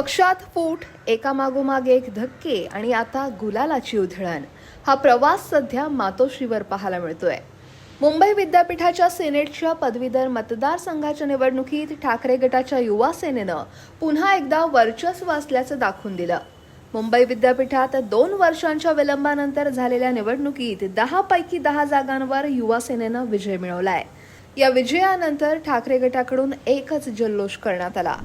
पक्षात फूट एकामागोमाग एक धक्के आणि आता गुलालाची उधळण. हा प्रवास सध्या मातोश्रीवर पाहायला मिळतोय. मुंबई विद्यापीठाच्या सिनेटच्या पदवीधर मतदारसंघाच्या निवडणुकीत ठाकरे गटाच्या युवा सेनेनं पुन्हा एकदा वर्चस्व असल्याचं दाखवून दिलं. मुंबई विद्यापीठात दोन वर्षांच्या विलंबानंतर झालेल्या निवडणुकीत दहा पैकी दहा जागांवर युवा सेनेनं विजय आहे या विजयानंतर ठाकरे गटाकडून एकच जल्लोष करण्यात आला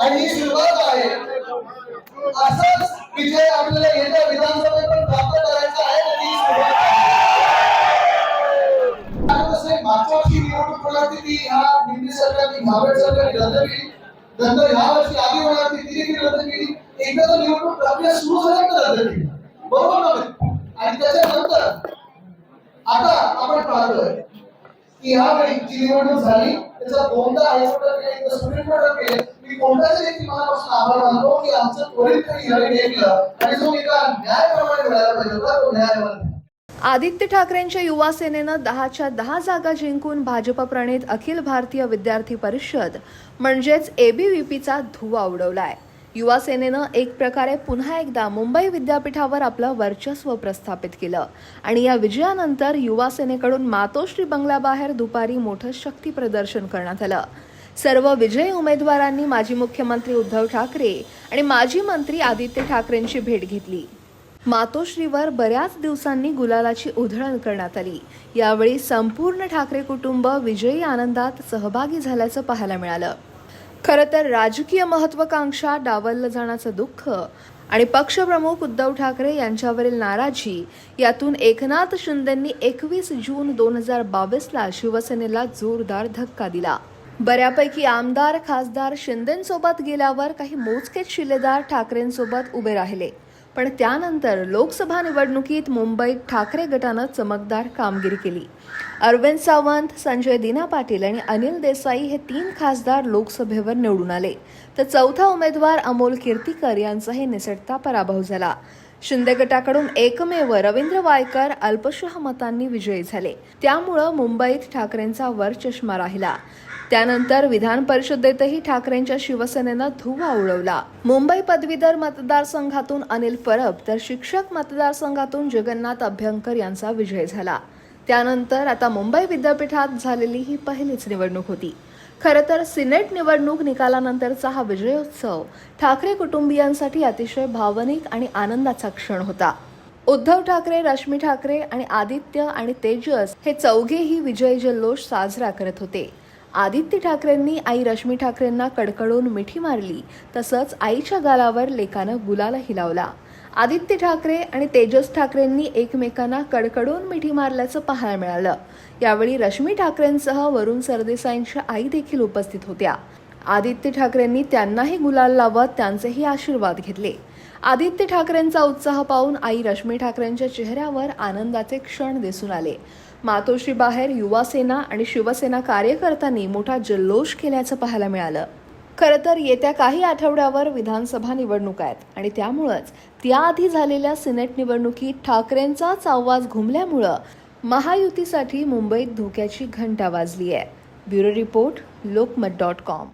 आणि ही सुरुवात आहे असाच विजय आपल्याला येत्या विधानसभेत पण प्राप्त करायचा आहे आणि ही सुरुवात आहे. मागच्या वर्षी निवडणूक होणार ती ह्या दिल्ली सरकारने घाबरट सरकारने रद्द केली नंतर ह्या वर्षी आधी होणार ती तिने केली रद्द केली. एकदा तर निवडणूक प्रक्रिया सुरू झाल्यानंतर रद्द केली बरोबर नव्हे आणि त्याच्यानंतर आता आपण पाहतोय की ह्यावेळी जी निवडणूक झाली त्याचा कोणता हायकोर्टात केले किंवा सुप्रीम कोर्टात केले मी कोणत्याच देखील मनापासून आभार मानतो की आमचं त्वरित काही ह्यावेळी केलं. आणि जो एका न्यायप्रमाणे मिळायला पाहिजे होता तो न्याय आदित्य ठाकरेंच्या युवा सेनेनं दहाच्या दहा जागा जिंकून भाजप प्रणित अखिल भारतीय विद्यार्थी परिषद म्हणजेच एबीव्हीपीचा धुवा उडवलाय. युवा सेनेनं एक प्रकारे पुन्हा एकदा मुंबई विद्यापीठावर आपलं वर्चस्व प्रस्थापित केलं आणि या विजयानंतर युवा सेनेकडून मातोश्री बंगल्याबाहेर दुपारी मोठं शक्ती प्रदर्शन करण्यात आलं. सर्व विजयी उमेदवारांनी माजी मुख्यमंत्री उद्धव ठाकरे आणि माजी मंत्री आदित्य ठाकरेंची भेट घेतली. मातोश्रीवर बऱ्याच दिवसांनी गुलालाची उधळण करण्यात आली. यावेळी संपूर्ण ठाकरे कुटुंब विजयी आनंदात सहभागी झाल्याचं पाहायला मिळालं. खरं तर राजकीय महत्वाकांक्षा डावललं जाण्याचं दुःख आणि पक्षप्रमुख उद्धव ठाकरे यांच्यावरील नाराजी यातून एकनाथ शिंदेंनी एकवीस जून दोन हजार बावीसला शिवसेनेला जोरदार धक्का दिला. बऱ्यापैकी आमदार खासदार शिंदेंसोबत गेल्यावर काही मोजकेच शिलेदार ठाकरेंसोबत उभे राहिले. पण त्यानंतर लोकसभा निवडणुकीत मुंबईत ठाकरे गटानं चमकदार कामगिरी केली. अरविंद सावंत संजय दिना पाटील आणि अनिल देसाई हे तीन खासदार लोकसभेवर निवडून आले. तर चौथा उमेदवार अमोल कीर्तीकर यांचाही निसटता पराभव झाला. शिंदे गटाकडून एकमेव रवींद्र वायकर अल्पशः मतांनी विजयी झाले. त्यामुळं मुंबईत ठाकरेंचा वरचष्मा राहिला. त्यानंतर विधान परिषदेतही ठाकरेंच्या शिवसेनेनं धुवा उडवला. मुंबई पदवीधर मतदारसंघातून अनिल परब तर शिक्षक मतदारसंघातून जगन्नाथ अभ्यंकर यांचा विजय झाला. त्यानंतर आता मुंबई विद्यापीठात झालेली ही पहिलीच निवडणूक होती. खरं तर सिनेट निवडणूक निकालानंतरचा हा विजयोत्सव ठाकरे कुटुंबियांसाठी अतिशय भावनिक आणि आनंदाचा क्षण होता. उद्धव ठाकरे रश्मी ठाकरे आणि आदित्य आणि तेजस हे चौघेही विजय जल्लोष साजरा करत होते. आदित्य ठाकरेंनी आई रश्मी ठाकरेंना कडकडून मिठी मारली तसंच आईच्या गालावर लेकानं गुलाला हिलावला आदित्य ठाकरे आणि तेजस ठाकरेंनी एकमेकांना कडकडून मिठी मारल्याचं पाहायला मिळालं. यावेळी रश्मी ठाकरेंसह वरुण सरदेसाईंच्या आई देखील उपस्थित होत्या. आदित्य ठाकरेंनी त्यांनाही गुलाल लावत त्यांचेही आशीर्वाद घेतले. आदित्य ठाकरेंचा उत्साह पाहून आई रश्मी ठाकरेंच्या चेहऱ्यावर आनंदाचे क्षण दिसून आले. मातोश्री बाहेर आणि शिवसेना कार्यकर्त्यांनी मोठा जल्लोष केल्याचं पाहायला मिळालं. खरं तर येत्या काही आठवड्यावर विधानसभा निवडणूक आहेत आणि त्यामुळंच त्याआधी झालेल्या सिनेट निवडणुकीत ठाकरेंचाच आवाज घुमल्यामुळं महायुतीसाठी मुंबईत धोक्याची घंटा वाजली आहे bureau report Lokmat dot com.